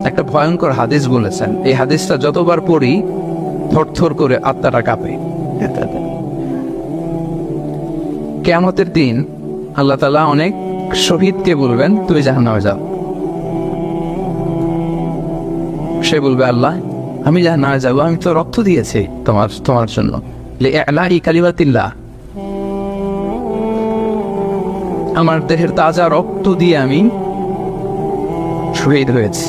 একটা ভয়ঙ্কর হাদিস বলেছেন। এই হাদিসটা যতবার পড়ি, থরথর করে আত্মাটা কাঁপে। কেয়ামতের দিন আল্লাহ তালা অনেক শহীদকে বলবেন তুমি জাহান্নামে যাও সে বলবে, আল্লাহ, আমি জাহান্নামে যাব, আমি তো রক্ত দিয়েছি তোমার তোমার জন্য। আমার দেহের তাজা রক্ত দিয়ে আমি শহীদ হয়েছি।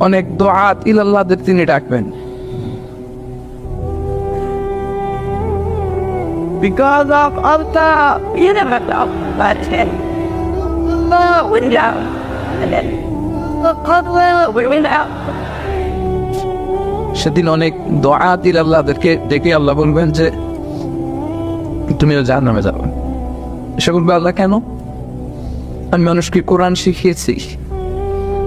অনেক দোয়াত ইলাল্লাহদের তিনি ডাকবেন Because of Allah, you never know. Oh, we know. And then, will know. সেদিন অনেক দোয়াত ইলাল্লাহদেরকে ডেকে আল্লাহ বলবেন যে তুমিও জাহান নামে যাবে সে বলবে আল্লাহ কেন আমি মানুষকে কোরআন শিখিয়েছি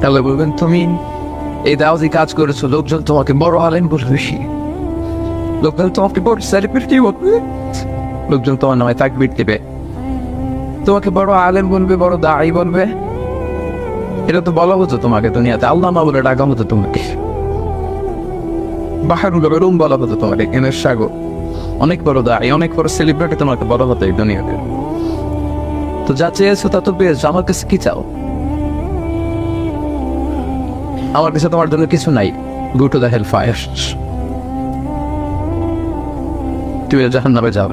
তাহলে বলবেন, তুমি এই দাওয়াতি কাজ করেছ, লোকজন তোমাকে বড় আলেন বলবে লোকজন তোমাকে বড় সেলিব্রিটি বলবে। লোকজন তোমার নামে তাকবির দেবে। তোমাকে বড় আলেম বলবে, বড় দায়ী বলবে। এটা তো বলা হতো তোমাকে দুনিয়াতে। আল্লাহ মা বলে ডাকা হতো তোমাকে। বাহারুল বেরুম বলা হতো তোমাকে, এনের সাগর। অনেক বড় দায়ী অনেক বড় সেলিব্রিটি তোমাকে বলা হতো এই দুনিয়াতে। তো যা চেয়েছো তা তো পেয়েছ, আমার কাছে কি চাও? আমার কাছে তোমার জন্য কিছু নাই। Go to the hell fire তুমি জাহান নামে যাও।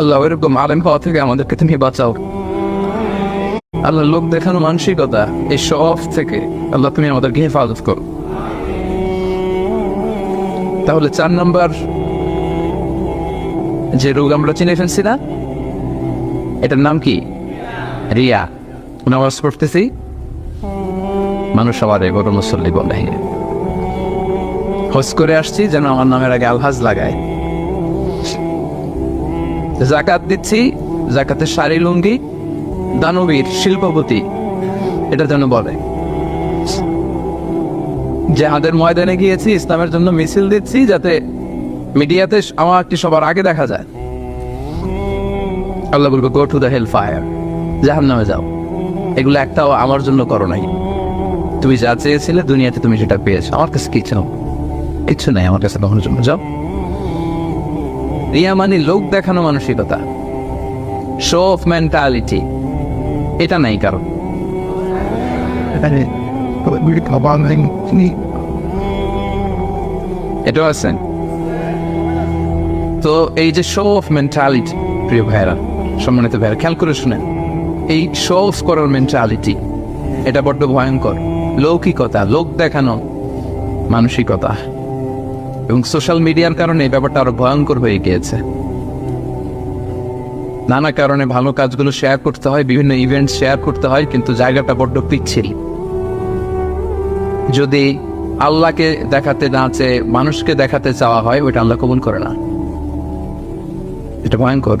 আল্লাহ এরকম আলেম হওয়া থেকে আমাদেরকে তুমি বাঁচাও। আল্লাহ লোক দেখানো মানসিকতা, এই সব থেকে আল্লাহ তুমি আমাদেরকে হেফাজত করো। তাহলে চার নাম্বার, যে রোগ আমরা চিনে ফেলছি না, এটার নাম কি? রিয়া। নামাজ পড়তেছি মানুষ সবার বড় মুসল্লি বলে। হোস করে আসছি যেন আমার নামের আগে আলহাজ লাগায়। জাকাত দিচ্ছি, জাকাতের শাড়ি, লুঙ্গি, দানবীর শিল্পপতি, এটা যেন বলে। জেহাদের ময়দানে গিয়েছি, ইসলামের জন্য মিছিল দিচ্ছি যাতে মিডিয়াতে আমার একটি সবার আগে দেখা যায়। আল্লাহ বলবে, go to the hell fire জাহান নামে যাও। এগুলো একটাও আমার জন্য করো নাই। তুমি যা চেয়েছিলে দুনিয়াতে তুমি সেটা পেয়েছ। আমার কাছে কি চাও? কিচ্ছু নাই আমার কাছে তোমার জন্য। যাও। রিয়া মানে লোক দেখানো মানসিকতা। শো অফ মেন্টালিটি এটা নাই কারণ। এটাও আছে। তো এই যে শো অফ মেন্টালিটি প্রিয় ভাইরা সম্মানিত ভাইরা খেয়াল করে শুনেন। এই শো অফ করার মেন্টালিটি এটা বড্ড ভয়ঙ্কর। লৌকিকতা, লোক দেখানো, মানসিকতা। এবং সোশ্যাল মিডিয়ার কারণে এই ব্যাপারটা আরও ভয়ঙ্কর হয়ে গিয়েছে। নানা কারণে ভালো কাজগুলো শেয়ার করতে হয়, বিভিন্ন ইভেন্ট শেয়ার করতে হয়, কিন্তু জায়গাটা বড্ড পিচ্ছিল। যদি আল্লাহকে দেখাতে না চেয়ে মানুষকে দেখাতে চাওয়া হয়, ওইটা আল্লাহ কবুল করে না। এটা ভয়ঙ্কর।